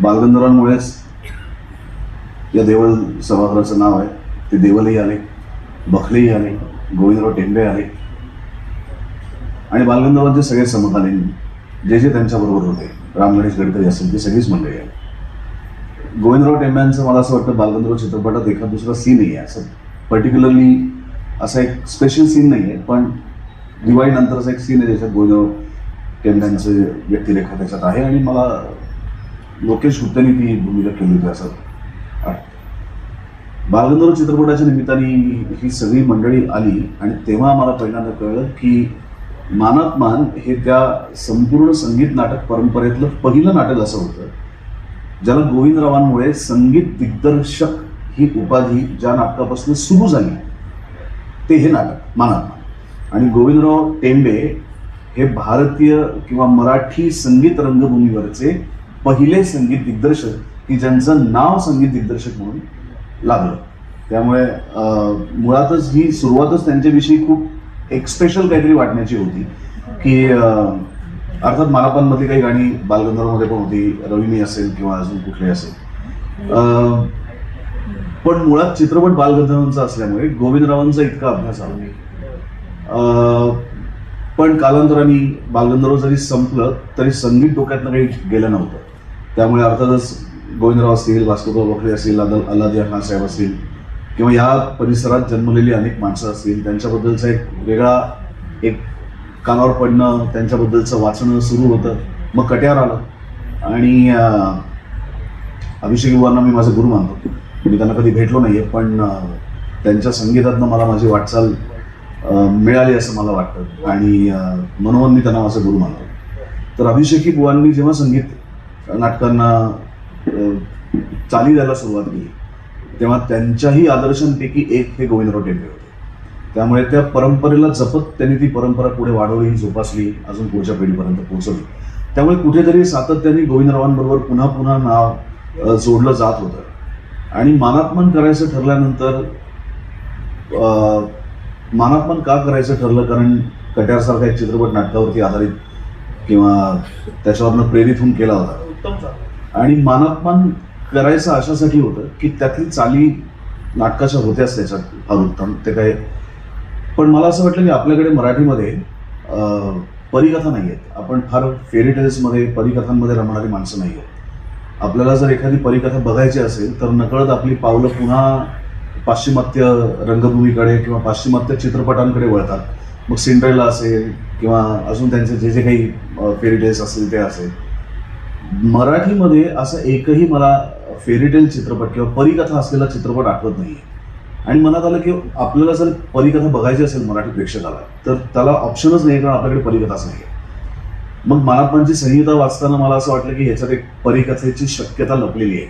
बालगंधर्वांमुळेच या देवल सभागृहाचं नाव आहे. ते देवलही आले बखलेही आले गोविंदराव टेंबे आले आणि बालगंधर्वांचे सगळे समकालीन जे जे त्यांच्याबरोबर होते राम गणेश गडकरी असेल ती सगळीच मंडळी आहे गोविंदराव टेंब्यांचं मला असं वाटतं बालगंधर्व चित्रपटात एखाद दुसरा सीन नाही आहे असं पर्टिक्युलरली असा एक स्पेशल सीन नाही आहे पण दिवाळीनंतरचा एक सीन आहे ज्याच्यात गोविंदराव टेंब्यांचे व्यक्तिरेखा त्याच्यात आहे. आणि मला लोकेश गुप्तांनी ती भूमिका केली होती असं. बालगंधर्व चित्रपटाच्या निमित्ताने ही सगळी मंडळी आली आणि तेव्हा मला पहिल्यांदा कळलं की मानात मान हे त्या संपूर्ण संगीत नाटक परंपरेतलं पहिलं नाटक असं होतं. ज्याला गोविंदरावांमुळे संगीत दिग्दर्शक ही उपाधी ज्या नाटकापासून सुरू झाली ते हे नाटक मानात मान. आणि गोविंदराव टेंबे हे भारतीय किंवा मराठी संगीत रंगभूमीवरचे पहिले संगीत दिग्दर्शक की ज्यांचं नाव संगीत दिग्दर्शक म्हणून लागलं. त्यामुळे मुळातच ही सुरुवातच त्यांच्याविषयी खूप एक स्पेशल काहीतरी वाटण्याची होती. की अर्थात मालापांमधली काही गाणी बालगंधर्वमध्ये पण होती रविनी असेल किंवा अजून कुठले असेल. पण मुळात चित्रपट बालगंधर्वांचा असल्यामुळे गोविंदरावांचा इतका अभ्यास आला. नाही पण कालांतराने बालगंधर्व जरी संपलं तरी संगीत डोक्यातनं काही गेलं नव्हतं. त्यामुळे अर्थातच गोविंदराव असतील भास्करराव बखरे असतील अदल अल्लादिया खान साहेब असतील किंवा या परिसरात जन्मलेली अनेक माणसं असतील त्यांच्याबद्दलचा एक वेगळा एक कानावर पडणं त्यांच्याबद्दलचं वाचणं सुरू होतं. मग कट्यार आलं. आणि अभिषेक युवांना मी माझं गुरु मानतो. मी त्यांना कधी भेटलो नाही आहे पण त्यांच्या संगीतातनं मला माझी वाटचाल मिळाली असं मला वाटतं. आणि म्हणून मी त्यांना माझं गुरु मानतो तर अभिषेकी बुवांनी जेव्हा संगीत नाटकांना चाली द्यायला सुरुवात केली. तेव्हा त्यांच्याही आदर्शांपैकी एक हे गोविंदराव टेंबे होते. त्यामुळे त्या परंपरेला जपत त्यांनी ती परंपरा पुढे वाढवली जोपासली अजून पुढच्या पिढीपर्यंत पोहोचवली. त्यामुळे कुठेतरी सातत्याने गोविंदरावांबरोबर पुन्हा पुन्हा नाव जोडलं जात होतं. आणि मानात्मन करायचं ठरल्यानंतर मानात्मन का करायचं ठरलं? कारण कट्यारसारखा एक चित्रपट नाटकावरती आधारित किंवा त्याच्यावरनं प्रेरित होऊन केला होता. आणि मानात्मान करायचं अशासाठी होतं की त्यातली चाली नाटकाच्या होत्याच त्याच्यात फार उत्तम ते काय. पण मला असं वाटलं की आपल्याकडे मराठीमध्ये परिकथा नाही आहेत. आपण फार फेरी टेल्समध्ये परिकथांमध्ये रमणारी माणसं नाही आहेत. आपल्याला जर एखादी परिकथा बघायची असेल तर नकळत आपली पावलं पुन्हा पाश्चिमात्य रंगभूमीकडे किंवा पाश्चिमात्य चित्रपटांकडे वळतात. मग सिंड्रेला असेल किंवा अजून त्यांचे जे जे काही फेरीटेल्स असतील ते असेल. मराठीमध्ये असं एकही मला फेरीटेल चित्रपट किंवा परिकथा असलेला चित्रपट आठवत नाही आणि मनात आलं की आपल्याला जर परिकथा बघायची असेल मराठी प्रेक्षकाला तर त्याला ऑप्शनच नाही कारण आपल्याकडे परिकथाच नाही मग मानात्मांची संहिता वाचताना मला असं वाटलं की ह्याच्यात एक परिकथेची शक्यता लपलेली आहे.